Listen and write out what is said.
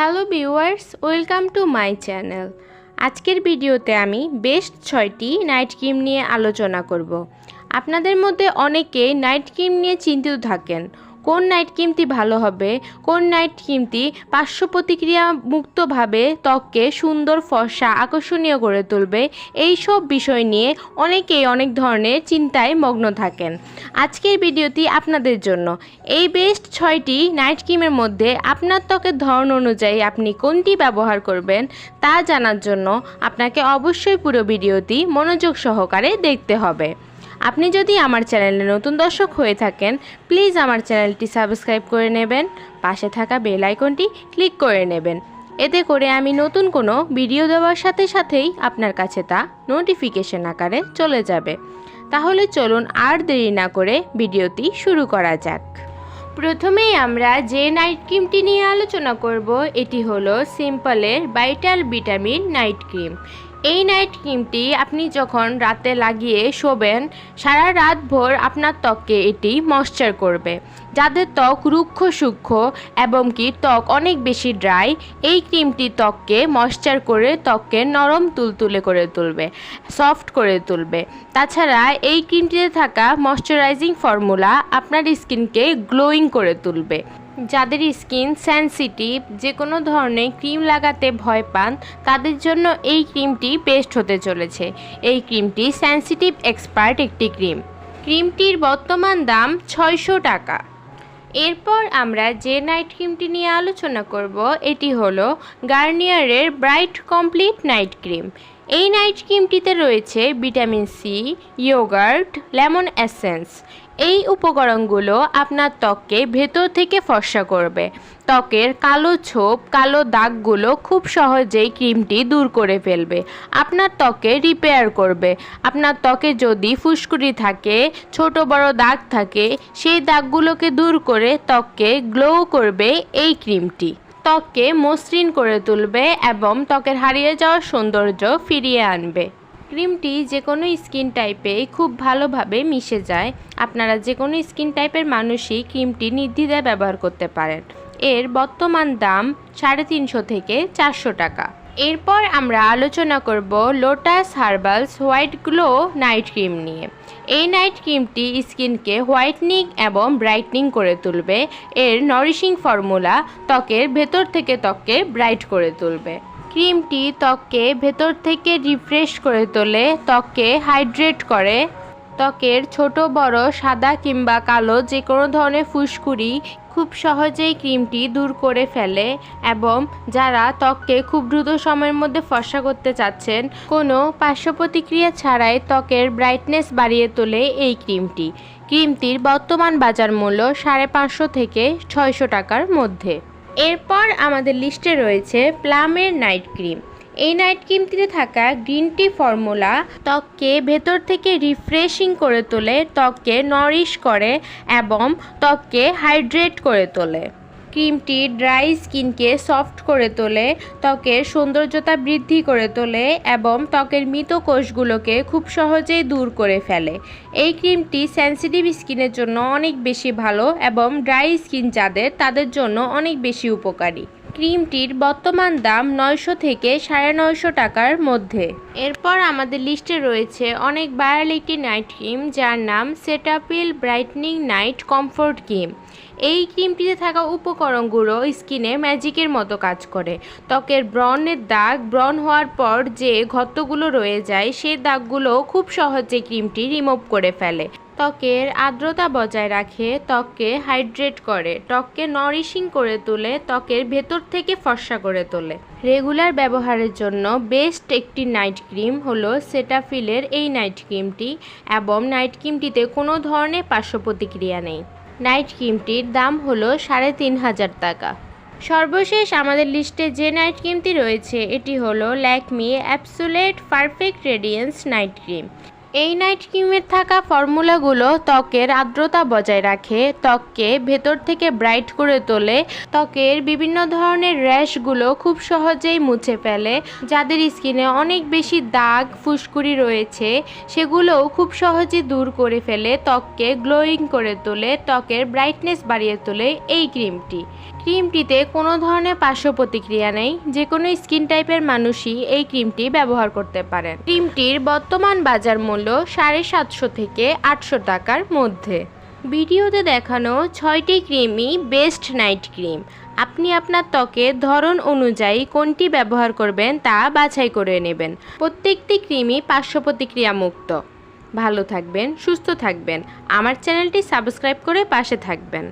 Hello viewers, welcome to my channel. আজকের ভিডিওতে আমি বেস্ট ছয়টি নাইট ক্রিম নিয়ে আলোচনা করব। আপনাদের মধ্যে অনেকে নাইট ক্রিম নিয়ে চিন্তিত থাকেন। কোন নাইট ক্রিমটি ভালো হবে? কোন নাইট ক্রিমটি পার্শ্ব প্রতিক্রিয়া মুক্তভাবে ত্বককে সুন্দর, ফর্সা, আকর্ষণীয় করে তুলবে? এই সব বিষয় নিয়ে অনেকেই অনেক ধরনের চিন্তায় মগ্ন থাকেন। আজকের ভিডিওটি আপনাদের জন্য। এই বেস্ট ছয়টি নাইট ক্রিমের মধ্যে আপনার ত্বকের ধরন অনুযায়ী আপনি কোনটি ব্যবহার করবেন তা জানার জন্য আপনাকে অবশ্যই পুরো ভিডিওটি মনোযোগ সহকারে দেখতে হবে। আপনি যদি আমার চ্যানেলে নতুন দর্শক হয়ে থাকেন, প্লিজ আমার চ্যানেলটি সাবস্ক্রাইব করে নেবেন, পাশে থাকা বেল আইকনটি ক্লিক করে নেবেন। এতে করে আমি নতুন কোনো ভিডিও দেওয়ার সাথে সাথেই আপনার কাছে তা নোটিফিকেশন আকারে চলে যাবে। তাহলে চলুন আর দেরি না করে ভিডিওটি শুরু করা যাক। প্রথমেই আমরা যে নাইট ক্রিমটি নিয়ে আলোচনা করব, এটি হলো সিম্পলের ভাইটাল ভিটামিন নাইট ক্রিম। এই নাইট ক্রিমটি আপনি যখন রাতে লাগিয়ে শোবেন, সারা রাত ভোর আপনার ত্বককে এটি ময়শ্চার করবে। যাদের ত্বক রুক্ষ সূক্ষ্ম এবং কি ত্বক অনেক বেশি ড্রাই এই ক্রিমটি ত্বককে ময়শ্চার করে ত্বককে নরম তুলতুলে করে তুলবে সফট করে তুলবে। তাছাড়া এই ক্রিমটিতে থাকা ময়শ্চারাইজিং ফর্মুলা আপনার স্কিনকে গ্লোয়িং করে তুলবে। যাদের স্কিন সেন্সিটিভ, যে কোনো ধরনের ক্রিম লাগাতে ভয় পান, তাদের জন্য এই ক্রিমটি বেস্ট হতে চলেছে। এই ক্রিমটি সেন্সিটিভ এক্সপার্ট একটি ক্রিম। ক্রিমটির বর্তমান দাম ছয়শো টাকা। এরপর আমরা যে নাইট ক্রিমটি নিয়ে আলোচনা করব, এটি হলো গার্নিয়ারের ব্রাইট কমপ্লিট নাইট ক্রিম। এই নাইট ক্রিমটিতে রয়েছে vitamin C, yoghurt, lemon essence. এই উপকরণগুলো আপনার ত্বককে ভেতর থেকে ফর্সা করবে। ত্বকের কালো ছোপ, কালো দাগগুলো খুব সহজেই ক্রিমটি দূর করে ফেলবে। আপনার ত্বকে রিপেয়ার করবে। আপনার ত্বকে যদি ফুসকুড়ি থাকে, ছোট বড় দাগ থাকে, সেই দাগগুলোকে দূর করে ত্বককে গ্লো করবে এই ক্রিমটি। ত্বককে মসৃণ করে তুলবে এবং ত্বকের হারিয়ে যাওয়ার সৌন্দর্য ফিরিয়ে আনবে। ক্রিমটি যে কোনো স্কিন টাইপে খুব ভালোভাবে মিশে যায়। আপনারা যে কোনো স্কিন টাইপের মানুষই ক্রিমটি নির্দ্বিধায় ব্যবহার করতে পারেন। এর বর্তমান দাম সাড়ে তিনশো থেকে চারশো টাকা। এরপর আমরা আলোচনা করব Lotus Herbals white glow night cream নিয়ে। এই নাইট ক্রিমটি স্কিনকে হোয়াইটনিং এবং ব্রাইটনিং করে তুলবে। এর নরিশিং ফর্মুলা ত্বকের ভেতর থেকে ত্বককে ব্রাইট করে তুলবে। ক্রিমটি ত্বককে ভেতর থেকে রিফ্রেশ করে তোলে, ত্বককে হাইড্রেট করে। ত্বকের ছোট, বড়, সাদা কিংবা কালো যে কোনো ধরনের ফুসকুড়ি খুব সহজেই ক্রিমটি দূর করে ফেলে এবং যারা ত্বককে খুব দ্রুত সময়ের মধ্যে ফর্সা করতে চাচ্ছেন, কোনো পার্শ্ব প্রতিক্রিয়া ছাড়াই ত্বকের ব্রাইটনেস বাড়িয়ে তোলে এই ক্রিমটি। ক্রিমটির বর্তমান বাজার মূল্য সাড়ে পাঁচশো থেকে ছয়শো টাকার মধ্যে। এরপর আমাদের লিস্টে রয়েছে প্লামের নাইট ক্রিম এই নাইট ক্রিমটিতে থাকা গ্রিন টি ফর্মুলা ত্বককে ভেতর থেকে রিফ্রেশিং করে তোলে, ত্বককে নরিশ করে এবং ত্বককে হাইড্রেট করে তোলে। ক্রিমটি ড্রাই স্কিনকে সফট করে তোলে, ত্বকের সৌন্দর্যতা বৃদ্ধি করে তোলে এবং ত্বকের মৃত কোষগুলোকে খুব সহজেই দূর করে ফেলে। এই ক্রিমটি সেন্সিটিভ স্কিনের জন্য অনেক বেশি ভালো এবং ড্রাই স্কিন যাদের, তাদের জন্য অনেক বেশি উপকারী। ক্রিমটির বর্তমান দাম নয়শো থেকে সাড়ে নয়শো টাকার মধ্যে। এরপর আমাদের লিস্টে রয়েছে অনেক ভাইরাল একটি নাইট ক্রিম, যার নাম Cetaphil brightening night comfort cream. এই ক্রিমটিতে থাকা উপকরণগুলো স্কিনে ম্যাজিকের মতো কাজ করে। ত্বকের ব্রণের দাগ ব্রণ হওয়ার পর যে ঘত্তগুলো রয়ে যায় সেই দাগগুলো খুব সহজে ক্রিমটি রিমুভ করে ফেলে। ত্বকের আর্দ্রতা বজায় রাখে, ত্বককে হাইড্রেট করে। ত্বককে নরিশিং করে তোলে, ত্বকের ভেতর থেকে ফর্সা করে তোলে। রেগুলার ব্যবহারের জন্য বেস্ট একটি নাইট ক্রিম হলো সেটাফিলের এই নাইট ক্রিমটি এবং নাইট ক্রিমটিতে কোনো ধরনের পার্শ্ব প্রতিক্রিয়া নেই। নাইট ক্রিমটির দাম হলো সাড়ে তিন হাজার টাকা। সর্বশেষ আমাদের লিস্টে যে নাইট ক্রিমটি রয়েছে, এটি হলো Lakme absolute perfect radiance night cream. এই নাইট ক্রিমের থাকা ফর্মুলাগুলো ত্বকের আর্দ্রতা বজায় রাখে, ত্বককে ভেতর থেকে ব্রাইট করে তোলে, ত্বকের বিভিন্ন ধরনের র্যাশগুলো খুব সহজেই মুছে ফেলে, যাদের স্কিনে অনেক বেশি দাগ, ফুসকুড়ি রয়েছে, সেগুলোও খুব সহজে দূর করে ফেলে, ত্বককে গ্লোয়িং করে তোলে, ত্বকের ব্রাইটনেস বাড়িয়ে তোলে এই ক্রিমটি। ক্রিমটিতে কোনো ধরনের পার্শ্ব প্রতিক্রিয়া নেই, যে কোনো স্কিন টাইপের মানুষই এই ক্রিমটি ব্যবহার করতে পারেন। ক্রিমটির বর্তমান বাজার মূল্য সাড়ে সাতশো থেকে আটশো টাকার মধ্যে। ভিডিওতে দেখানো ছয়টি ক্রিমই বেস্ট নাইট ক্রিম। আপনি আপনার ত্বকের ধরন অনুযায়ী কোনটি ব্যবহার করবেন তা বাছাই করে নেবেন। প্রত্যেকটি ক্রিমই পার্শ্ব প্রতিক্রিয়া মুক্ত। ভালো থাকবেন, সুস্থ থাকবেন। আমার চ্যানেলটি সাবস্ক্রাইব করে পাশে থাকবেন।